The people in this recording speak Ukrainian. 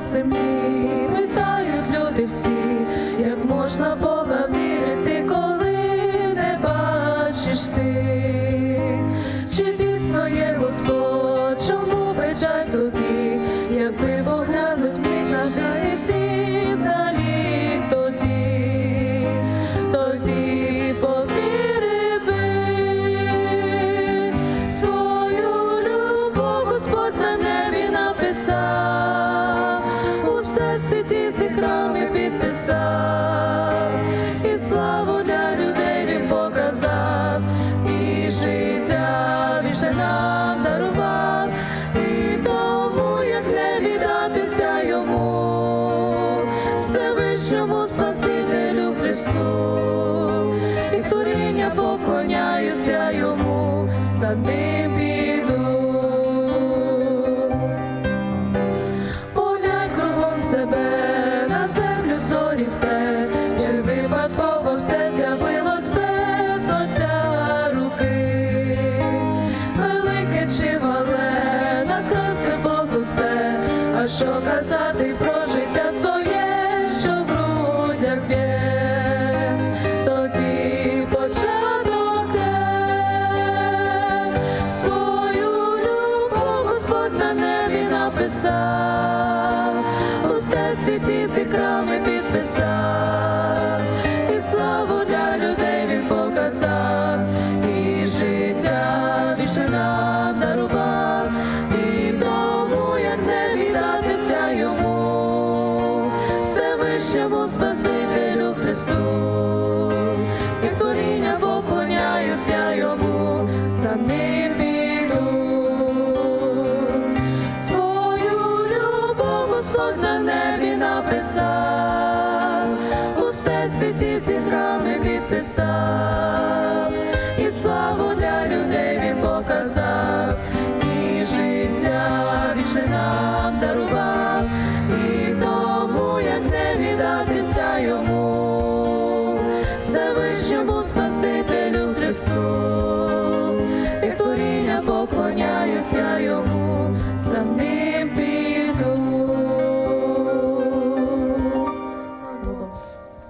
землі, питають люди всі, як можна Бога вірити, коли не бачиш ти, чи дійсно є Господь, чому печаль тоді, якби поглянуть світі з ікрами підписав, і славу для людей він показав, і життя вічне нам дарував, і тому як не віддатися йому, Всевишньому Спасителю Христу, і творіння поклоняюся йому, за ним себе, на землю зорі все, чи випадково все з'явилось без Отця руки, велике чи мале, накраси Бог усе, а що казати про життя своє, що в грудях б'є, тоді початок де свою любов Господь на небі написав, світі з ікрами підписав, і славу для людей він показав, і життя вічне нам дарував, і тому як не віддатися йому, Всевишньому Спасителю Христу, як творіння поклоняюся йому, за ним піду. Господь на небі написав, усе світі зірками підписав, і славу для людей він показав, і життя вічне нам дарував, і тому як не віддатися йому, Всевишньому Спасителю Христу, як творіння йому.